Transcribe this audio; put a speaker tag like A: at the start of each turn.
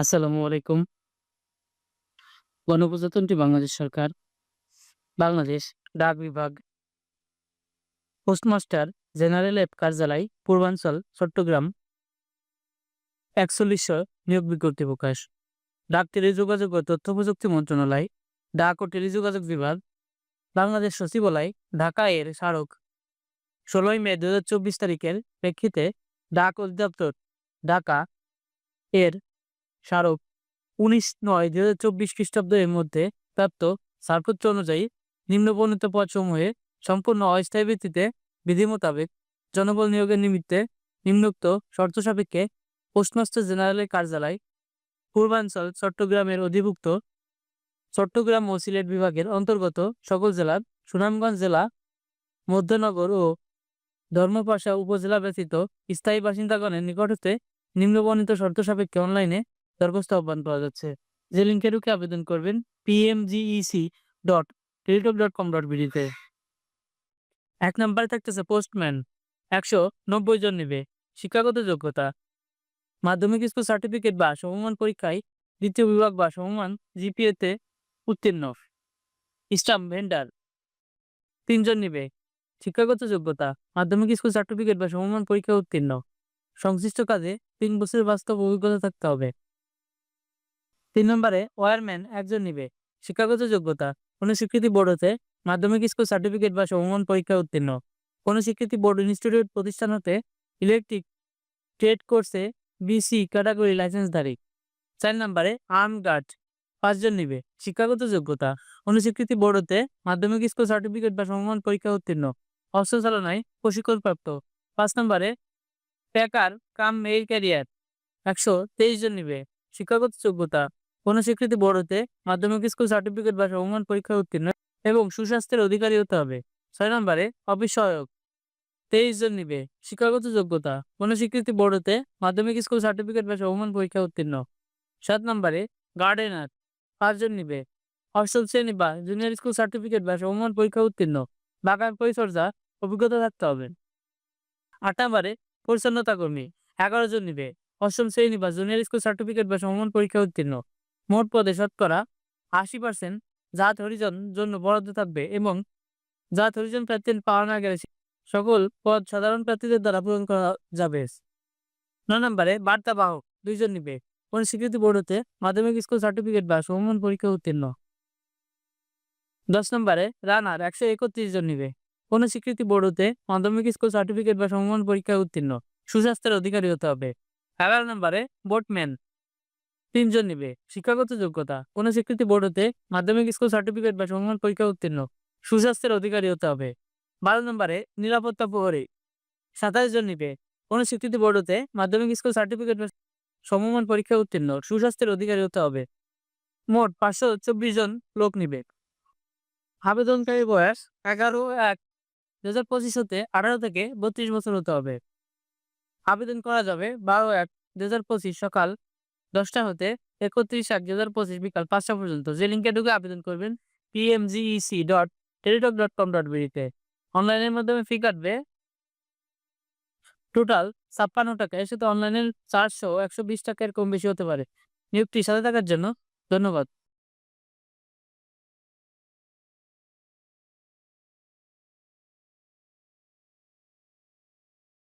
A: আসসালামু আলাইকুম। গণপ্রজাতন্ত্রী বাংলাদেশ সরকার, বাংলাদেশ ডাক বিভাগ। পোস্টমাস্টার জেনারেল এফ কার্যালয়, পূর্বাঞ্চল, চট্টগ্রাম। একচল্লিশশো নিয়োগ বিজ্ঞপ্তি প্রকাশ। ডাক টেলিযোগাযোগ ও তথ্য প্রযুক্তি মন্ত্রণালয়, ডাক ও টেলিযোগাযোগ বিভাগ, বাংলাদেশ সচিবালয়, ঢাকা এর স্মারক। ষোলোই মে দু হাজার চব্বিশ তারিখের প্রেক্ষিতে ডাক অধিদপ্তর, ঢাকা এর স্মারক উনিশ নয় দুই হাজার চব্বিশ খ্রিস্টাব্দ এর মধ্যে প্রাপ্ত ছাড়পত্র অনুযায়ী নিম্নবর্ণিত পদসমূহে সম্পূর্ণ অস্থায়ী ভিত্তিতে বিধি মোতাবেক জনবল নিয়োগের নিমিত্তে নিম্নোক্ত শর্ত সাপেক্ষে পোস্টমাস্টার জেনারেলের কার্যালয়, পূর্বাঞ্চল, চট্টগ্রামের অধিভুক্ত চট্টগ্রাম ও সিলেট বিভাগের অন্তর্গত সকল জেলার সুনামগঞ্জ জেলা, মধ্যনগর ও ধর্মপাশা উপজেলা ব্যতীত স্থায়ী বাসিন্দাগণের নিকট হতে নিম্নবর্ণিত শর্ত সাপেক্ষে অনলাইনে দরখাস্ত আহ্বান পাওয়া যাচ্ছে। যে লিঙ্কে ঢুকে আবেদন করবেন PMGEC dot Teletalk dot com dot বিডিতে এক নম্বরে থাকতেছে পোস্টম্যান একশো নব্বই জন নেবে, শিক্ষাগত যোগ্যতা, মাধ্যমিক স্কুল সার্টিফিকেট বা সমমান পরীক্ষায় দ্বিতীয় বিভাগ বা সমমান জিপিএতে উত্তীর্ণ। স্টাম্প ভেন্ডার তিনজন নেবে, শিক্ষাগত যোগ্যতা, মাধ্যমিক স্কুল সার্টিফিকেট বা সমমান পরীক্ষায় উত্তীর্ণ। সংশ্লিষ্ট কাজে তিন বছরের বাস্তব অভিজ্ঞতা থাকতে হবে। তিন নম্বরে ওয়ারম্যান একজন নিবে। শিক্ষাগত যোগ্যতা। কোনো স্বীকৃতি বোর্ড হতে মাধ্যমিক স্কুল সার্টিফিকেট বা সমমান পরীক্ষায় উত্তীর্ণ। কোনো স্বীকৃতি বোর্ড ইনস্টিটিউট প্রতিষ্ঠান হতে ইলেকট্রিক ট্রেড কোর্সে বিসি ক্যাটাগরি লাইসেন্সধারী। চার নম্বরে আর্ম গার্ড পাঁচজন নিবে। শিক্ষাগত যোগ্যতা। কোনো স্বীকৃতি বোর্ড হতে মাধ্যমিক স্কুল সার্টিফিকেট বা সমমান পরীক্ষা উত্তীর্ণ। অস্ত্র চালনায় প্রশিক্ষণপ্রাপ্ত। পাঁচ নম্বরে প্যাকার কাম মেইল ক্যারিয়ার। একশো তেইশ জন নিবে। শিক্ষাগত যোগ্যতা। কোনো স্বীকৃতি বোর্ড হতে মাধ্যমিক স্কুল সার্টিফিকেট বা সমমান পরীক্ষা উত্তীর্ণ এবং সুস্বাস্থ্যের অধিকারী হতে হবে। ছয় নম্বরে, অফিস সহায়ক। তেইশ জন নিবে। শিক্ষাগত যোগ্যতা। কোনো স্বীকৃতি বোর্ড হতে মাধ্যমিক স্কুল সার্টিফিকেট বা সমমান পরীক্ষা উত্তীর্ণ। সাত নম্বরে, গার্ডেনার। পাঁচজন নিবে। অষ্টম শ্রেণি বা জুনিয়র স্কুল সার্টিফিকেট বা সমমান পরীক্ষা উত্তীর্ণ। বাগান পরিচর্যা, অভিজ্ঞতা থাকতে হবে। আট নম্বরে, পরিচ্ছন্নতা কর্মী। এগারো জন নিবে। অষ্টম শ্রেণি বা জুনিয়র স্কুল সার্টিফিকেট বা সমমান পরীক্ষা উত্তীর্ণ। মোট পদে শতকরা আশি পার্সেন্ট জাত হরিজন জন্য বরাদ্দ থাকবে এবং জাত হরিজন প্রার্থী পাওয়া না গেলে সকল পদ সাধারণ প্রার্থীদের দ্বারা পূরণ করা যাবে। নয় নম্বরে বার্তা বাহক, দুইজন নিবে। কোন স্বীকৃতি বোর্ড হতে মাধ্যমিক স্কুল সার্টিফিকেট বা সমমান পরীক্ষা উত্তীর্ণ। দশ নম্বরে রানার, একশো একত্রিশ জন নিবে। কোন স্বীকৃতি বোর্ড হতে মাধ্যমিক স্কুল সার্টিফিকেট বা সমমান পরীক্ষায় উত্তীর্ণ। সুস্বাস্থ্যের অধিকারী হতে হবে। এগারো নম্বরে বোটম্যান তিনজন নিবে। শিক্ষাগত যোগ্যতা। কোন স্বীকৃতি বোর্ড হতে মাধ্যমিক স্কুল সার্টিফিকেট বা সমমান পরীক্ষা উত্তীর্ণ। সুস্বাস্থ্যের অধিকারী হতে হবে। বারো নম্বরে নিরাপত্তা প্রহরী। সাতাশ জন নিবে। কোন স্বীকৃতি বোর্ড হতে মাধ্যমিক স্কুল সার্টিফিকেট বা সমমান পরীক্ষা উত্তীর্ণ। সুস্বাস্থ্যের অধিকারী হতে হবে। মোট পাঁচশো চব্বিশ জন লোক নিবে। আবেদনকারী বয়স এগারো এক। দু হাজার পঁচিশ হতে আঠারো থেকে বত্রিশ বছর হতে হবে। আবেদন করা যাবে বারো এক। দু হাজার পঁচিশ সকাল দশটা হতে একত্রিশ এক দু হাজার পঁচিশ বিকাল পাঁচটা পর্যন্ত। যে লিঙ্কে ঢুকে আবেদন করবেন PMGEC dot Teletalk dot com dot বিডিতে অনলাইনের মাধ্যমে ফি কাটবে। টোটাল ছাপ্পান্ন টাকা। এর সাথে অনলাইনের চারশো একশো বিশ টাকা এর কম বেশি হতে পারে। নিয়োগটি সাথে থাকার জন্য ধন্যবাদ।